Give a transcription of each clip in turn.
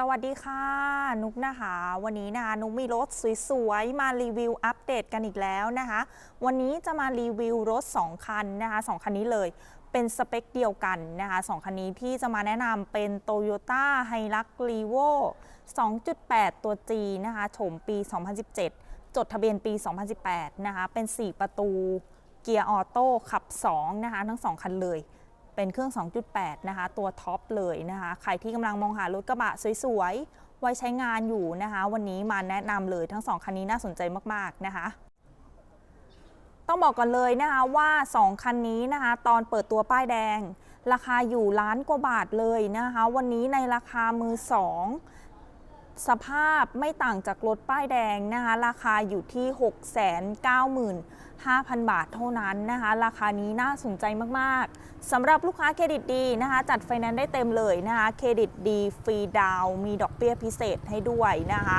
สวัสดีค่ะ นุกนะคะ วันนี้นะคะนุกมีรถสวยๆ มารีวิวอัปเดตกันอีกแล้วนะคะ วันนี้จะมารีวิวรถ 2 คันนะคะ2คันนี้เลยเป็นสเปคเดียวกันนะคะ2คันนี้ที่จะมาแนะนำเป็น Toyota Hilux Revo 2.8 ตัว G นะคะโฉมปี 2017 จดทะเบียนปี 2018 นะคะ เป็น 4 ประตูเกียร์ออโต้ขับ 2 นะคะ ทั้ง 2 คันเลย เป็นเครื่อง 2.8 นะคะ ตัวท็อปเลยนะคะ ใครที่กำลังมองหารถกระบะสวยๆ ไว้ใช้งานอยู่นะคะ วันนี้มาแนะนำเลยทั้ง 2 คันนี้น่าสนใจมากๆนะคะต้องบอกก่อนเลยนะคะว่า 2 คันนี้นะคะตอนเปิดตัวป้ายแดง ราคาอยู่ล้านกว่าบาทเลยนะคะ วันนี้ในราคามือ 2 สภาพไม่ต่างจากรถป้ายแดงนะคะ ราคาอยู่ที่ 695,000 บาทเท่านั้นนะคะ ราคานี้น่าสนใจมาก ๆสำหรับลูกค้าเครดิตดีนะคะ จัดไฟแนนซ์ได้เต็มเลยนะคะ เครดิตดีฟรีดาวมีดอกเบี้ยพิเศษให้ด้วยนะคะ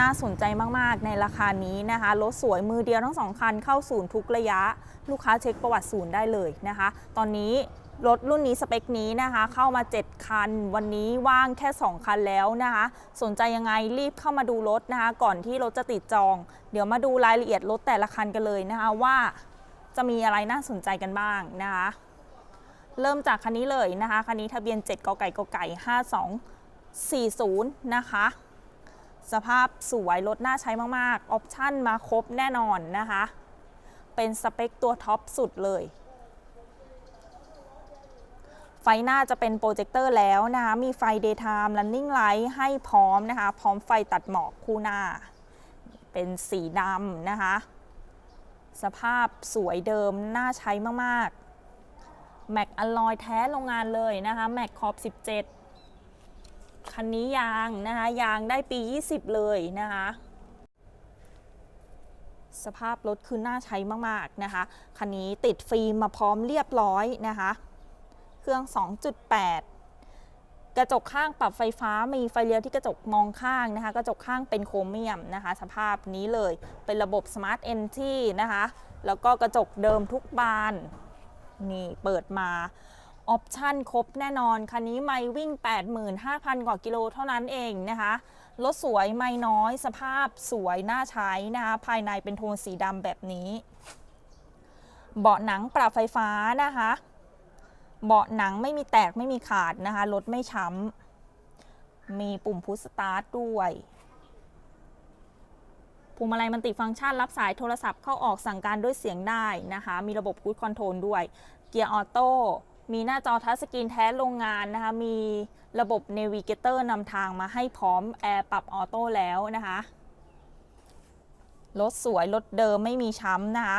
น่าสนใจมาก ๆ ในราคานี้นะคะ รถสวยมือเดียวทั้งสองคันเข้าศูนย์ทุกระยะ ลูกค้าเช็คประวัติศูนย์ได้เลยนะคะ ตอนนี้ รถรุ่นนี้สเปคนี้นะคะ เข้ามา 7 คัน วันนี้ว่างแค่ 2 คันแล้วนะคะ สนใจยังไงรีบเข้ามาดูรถนะคะ ก่อนที่รถจะติดจอง เดี๋ยวมาดูรายละเอียดรถแต่ละคันกันเลยนะคะ ว่าจะมีอะไรน่าสนใจกันบ้างนะคะ เริ่มจากคันนี้เลยนะคะคันนี้ทะเบียน 7กไก่กไก่ 5240 นะคะ สภาพสวยรถน่าใช้มากๆออปชั่นมาครบแน่นอนนะคะ เป็นสเปคตัวท็อปสุดเลย ฟหน้าจะเป็นโปรเจคเตอร์แล้วนะคะมีไฟ daytime running light ให้พร้อมนะคะ พร้อมไฟตัดหมอกคู่หน้า เป็นสีดำนะคะ สภาพสวยเดิมน่าใช้มากๆแม็กอลลอยแท้โรงงานเลยนะคะแม็กขอบ17 คันนี้ยางนะคะ ยางได้ปี 20 เลยนะคะสภาพรถคือน่าใช้มาก ๆ นะคะ คันนี้ติดฟิล์มมาพร้อมเรียบร้อยนะคะ รื่อง 2.8 กระจกข้างปรับไฟฟ้ามีไฟเลี้ยวที่กระจกมองข้างนะคะ กระจกข้างเป็นโครเมียมนะคะ สภาพนี้เลยเป็นระบบ Smart Entry นะคะ แล้วก็กระจกเดิมทุกบานนี่เปิดมาออปชั่นครบแน่นอน คันนี้ไม่วิ่ง 85,000 กว่ากิโลเท่านั้นเองนะคะรถสวยไม่น้อยสภาพสวยน่าใช้นะคะภายในเป็นโทนสีดำแบบนี้ เบาะหนังปรับไฟฟ้านะคะ เบาะหนังไม่มีแตกไม่มีขาดนะคะรถไม่ช้ำมีปุ่มพุชสตาร์ทด้วยพวงมาลัยมันติฟังก์ชันรับสายโทรศัพท์เข้าออกสั่งการด้วยเสียงได้นะคะ มีระบบคูดคอนโทรลด้วย เกียร์ออโต้ มีหน้าจอทัชสกรีนแท้โรงงานนะคะ มีระบบเนวิเกเตอร์นำทางมาให้พร้อมแอร์ปรับออโต้แล้วนะคะ รถสวย รถเดิมไม่มีช้ำนะคะ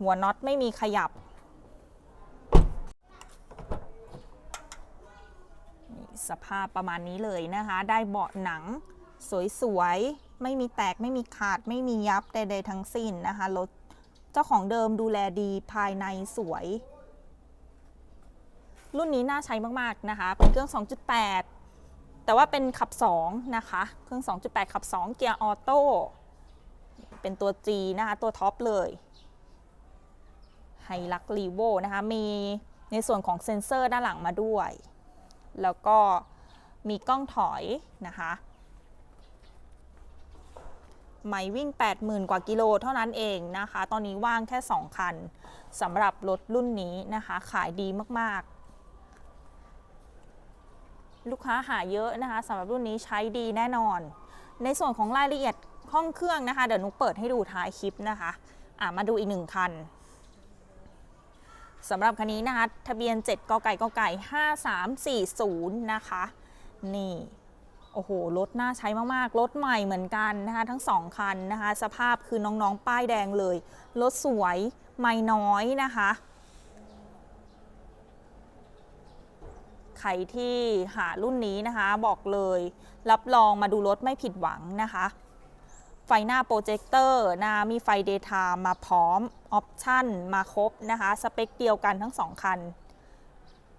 หัวน็อตไม่มีขยับ นี่ สภาพประมาณนี้เลยนะคะ ได้เบาะหนังสวยๆ ไม่มีแตกไม่มีขาดไม่มียับใดๆทั้งสิ้นนะคะรถเจ้าของเดิมดูแลดีภายในสวย รุ่นนี้น่าใช้มากๆนะคะ เป็นเครื่อง 2.8 แต่ว่าเป็นขับ 2 นะคะ เครื่อง 2.8 ขับ 2 เกียร์ออโต้เป็นตัว G นะคะ ตัวท็อปเลยไฮลักรีโวนะคะ มีในส่วนของเซ็นเซอร์ด้านหลังมาด้วย แล้วก็มีกล้องถอยนะคะไม่วิ่ง 80,000 กว่ากิโลเท่านั้นเองนะคะ ตอนนี้ว่างแค่ 2 คันสำหรับรถรุ่นนี้นะคะ ขายดีมากๆ ลูกค้าหาเยอะนะคะสำหรับรุ่นนี้ใช้ดีแน่นอน ในส่วนของรายละเอียดห้องเครื่องนะคะ เดี๋ยวนุกเปิดให้ดูท้ายคลิปนะคะ อะมาดูอีกหนึ่งคัน สำหรับคันนี้นะคะ ทะเบียน 7กไก่กไก่ 5340 นะคะ นี่ โอ้โห รถน่าใช้มากๆ รถใหม่เหมือนกันนะคะ ทั้งสองคันนะคะ สภาพคือน้องๆ ป้ายแดงเลย รถสวยไม่น้อยนะคะ ใครที่หารุ่นนี้นะคะ บอกเลย รับรองมาดูรถไม่ผิดหวังนะคะ ไฟหน้าโปรเจคเตอร์นะมีไฟเดทามาพร้อม ออปชั่นมาครบนะคะ สเปคเดียวกันทั้งสองคัน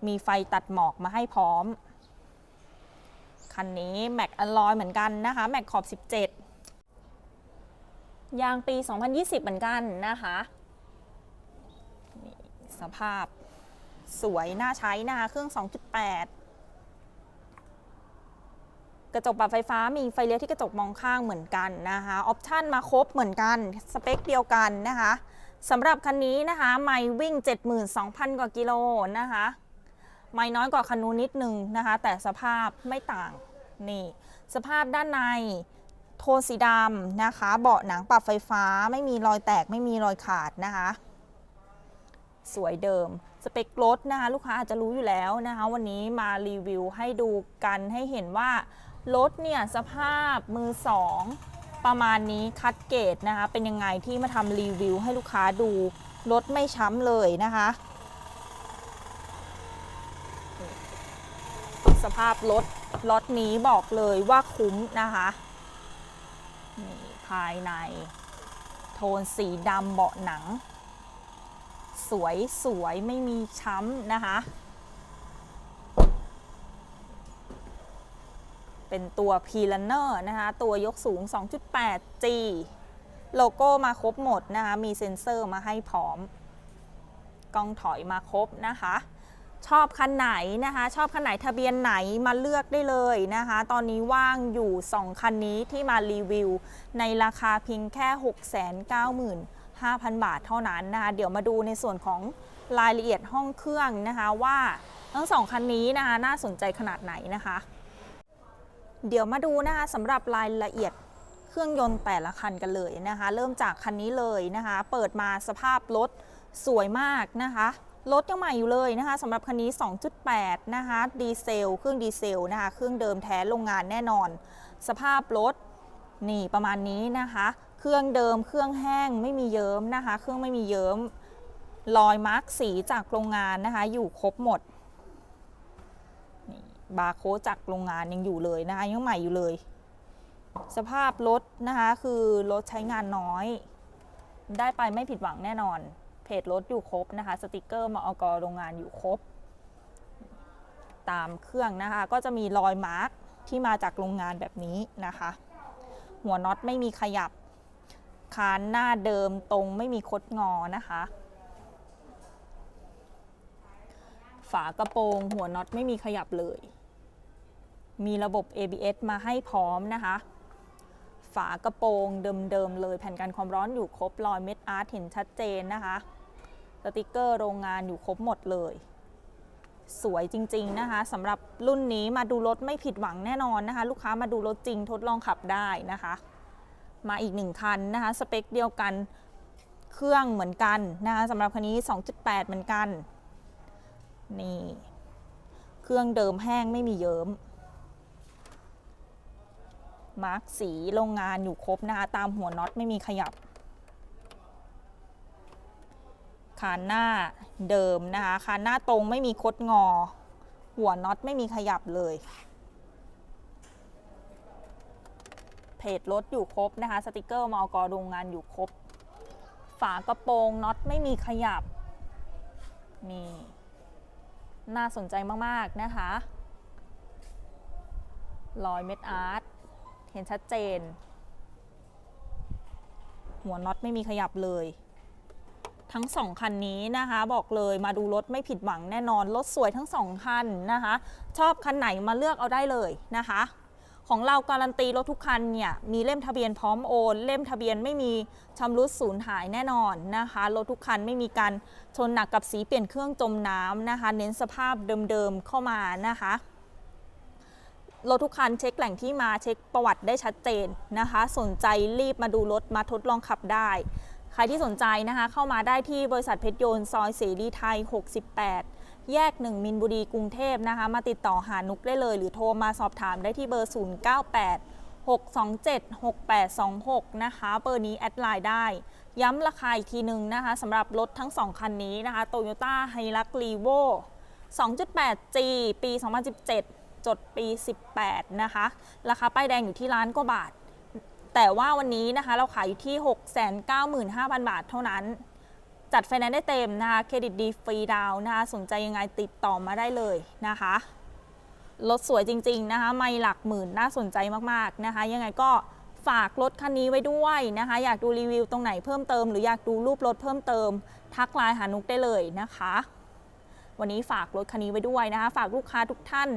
มีไฟตัดหมอกมาให้พร้อม คันนี้แม็กอลลอยเหมือนกันนะคะแม็กขอบ 17 ยางปี 2020 เหมือนกันนะคะสภาพสวยน่าใช้นะคะ เครื่อง 2.8 ระจกปรับไฟฟ้ามีไฟเลี้ยวที่กระจกมองข้างเหมือนกันนะคะ ออปชันมาครบเหมือนกัน สเปคเดียวกันนะคะสำหรับคันนี้นะคะไม่วิ่ง 72,000 กว่ากิโลนะคะไม่น้อยกว่าคันนู้นนิดนึงนะคะ แต่สภาพไม่ต่างนี่ สภาพด้านในโทนสีดำนะคะ เบาะหนังปรับไฟฟ้าไม่มีรอยแตกไม่มีรอยขาดนะคะ สวยเดิม สเปครถนะคะ ลูกค้าอาจจะรู้อยู่แล้วนะคะ วันนี้มารีวิวให้ดูกันให้เห็นว่า รถเนี่ยสภาพมือสองประมาณนี้คัดเกรดนะคะ เป็นยังไงที่มาทำรีวิวให้ลูกค้าดูรถไม่ช้ำเลยนะคะ สภาพรถรถนี้บอกเลยว่าคุ้มนะคะนี่ภายใน โทนสีดำเบาะหนัง สวยสวยไม่มีช้ำนะคะ เป็นตัว p l a n n e r นะคะ ตัวยกสูง 2.8G โลโก้มาครบหมดนะคะ มีเซ็นเซอร์มาให้พร้อม กล้องถอยมาครบนะคะ ชอบคันไหนนะคะ ชอบคันไหนทะเบียนไหนมาเลือกได้เลยนะคะ ตอนนี้ว่างอยู่ 2 คันนี้ที่มารีวิว ในราคาเพียงแค่ 695,000 บาทเท่านั้นนะคะ เดี๋ยวมาดูในส่วนของรายละเอียดห้องเครื่องนะคะว่าทั้งสองคันนี้นะคะน่าสนใจขนาดไหนนะคะ เดี๋ยวมาดูนะคะสำหรับรายละเอียดเครื่องยนต์แต่ละคันกันเลยนะคะ เริ่มจากคันนี้เลยนะคะ เปิดมาสภาพรถสวยมากนะคะรถยังใหม่อยู่เลยนะคะสำหรับคันนี้ 2.8 นะคะดีเซล เครื่องดีเซลนะคะเครื่องเดิมแท้โรงงานแน่นอน สภาพรถนี่ประมาณนี้นะคะ เครื่องเดิมเครื่องแห้งไม่มีเยิ้มนะคะ เครื่องไม่มีเยิ้มรอยมาร์กสีจากโรงงานนะคะ อยู่ครบหมด บาร์โค้ดจากโรงงานยังอยู่เลยนะคะยังใหม่อยู่เลย สภาพรถนะคะคือรถใช้งานน้อย ได้ไปไม่ผิดหวังแน่นอน เพจรถอยู่ครบนะคะ สติกเกอร์มอกโรงงานอยู่ครบ ตามเครื่องนะคะ ก็จะมีรอยมาร์กที่มาจากโรงงานแบบนี้นะคะ หัวน็อตไม่มีขยับคานหน้าเดิมตรงไม่มีคดงอนะคะ ฝากระโปรงหัวน็อตไม่มีขยับเลย มีระบบ ABS มาให้พร้อมนะคะ ฝากระโปรงเดิมๆเลยแผ่นกันความร้อนอยู่ครบรอยเม็ดอาร์ตเห็นชัดเจนนะคะ สติกเกอร์โรงงานอยู่ครบหมดเลย สวยจริงๆนะคะสำหรับรุ่นนี้มาดูรถไม่ผิดหวังแน่นอนนะคะ ลูกค้ามาดูรถจริงทดลองขับได้นะคะ มาอีกหนึ่งคันนะคะ สเปคเดียวกันเครื่องเหมือนกันนะคะสำหรับคันนี้ 2.8 เหมือนกัน นี่ เครื่องเดิมแห้งไม่มีเยิ้ม มาร์กสีโรงงานอยู่ครบนะคะตามหัวน็อตไม่มีขยับคานหน้าเดิมนะคะคานหน้าตรงไม่มีคดงอ หัวน็อตไม่มีขยับเลย เพจรถอยู่ครบนะคะ สติกเกอร์มอกโรงงานอยู่ครบ ฝากระโปรงน็อตไม่มีขยับ นี่ น่าสนใจมาก ๆ นะคะ รอยเม็ดอาร์ต ห็นชัดเจน หัวน็อตไม่มีขยับเลย ทั้งสองคันนี้นะคะ บอกเลยมาดูรถไม่ผิดหวังแน่นอน รถสวยทั้งสองคันนะคะ ชอบคันไหนมาเลือกเอาได้เลยนะคะของเราการันตีรถทุกคันเนี่ยมีเล่มทะเบียนพร้อมโอน เล่มทะเบียนไม่มีชำรุดสูญหายแน่นอนนะคะรถทุกคันไม่มีการชนหนักกับสีเปลี่ยนเครื่องจมน้ำนะคะ เน้นสภาพเดิมๆเข้ามานะคะ รถทุกคันเช็คแหล่งที่มาเช็คประวัติได้ชัดเจนนะคะ สนใจรีบมาดูรถมาทดลองขับได้ ใครที่สนใจนะคะ เข้ามาได้ที่บริษัทเพชรยนต์ซอยเสรีไทย 68 แยก 1 มินบุรีกรุงเทพนะคะ มาติดต่อหานุกได้เลย หรือโทรมาสอบถามได้ที่เบอร์ 098 627 6826 นะคะ เบอร์นี้แอดไลน์ได้ ย้ำราคาอีกทีหนึ่งนะคะสำหรับรถทั้ง 2 คันนี้นะคะ Toyota Hilux Revo 2.8G ปี 2017 จดปี 18 นะคะ ราคาป้ายแดงอยู่ที่ล้านกว่าบาท แต่ว่าวันนี้นะคะเราขายอยู่ที่ 695,000 บาทเท่านั้น จัดไฟแนนซ์ได้เต็มนะคะ เครดิตดีฟรีดาวนะคะ สนใจยังไงติดต่อมาได้เลยนะคะรถสวยจริง ๆ นะคะ ไม่หลักหมื่นน่าสนใจมากๆนะคะ ยังไงก็ฝากรถคันนี้ไว้ด้วยนะคะ อยากดูรีวิวตรงไหนเพิ่มเติม หรืออยากดูรูปรถเพิ่มเติม ทักไลน์หานุกได้เลยนะคะ วันนี้ฝากรถคันนี้ไว้ด้วยนะคะ ฝากลูกค้าทุกท่าน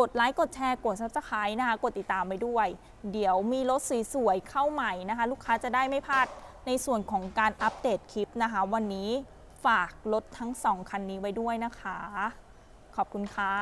กดไลค์กดแชร์กด subscribe นะคะกดติดตามไปด้วย เดี๋ยวมีรถสวยๆเข้าใหม่นะคะ ลูกค้าจะได้ไม่พลาดในส่วนของการอัปเดตคลิปนะคะ วันนี้ฝากรถทั้ง 2 คันนี้ไว้ด้วยนะคะ ขอบคุณค่ะ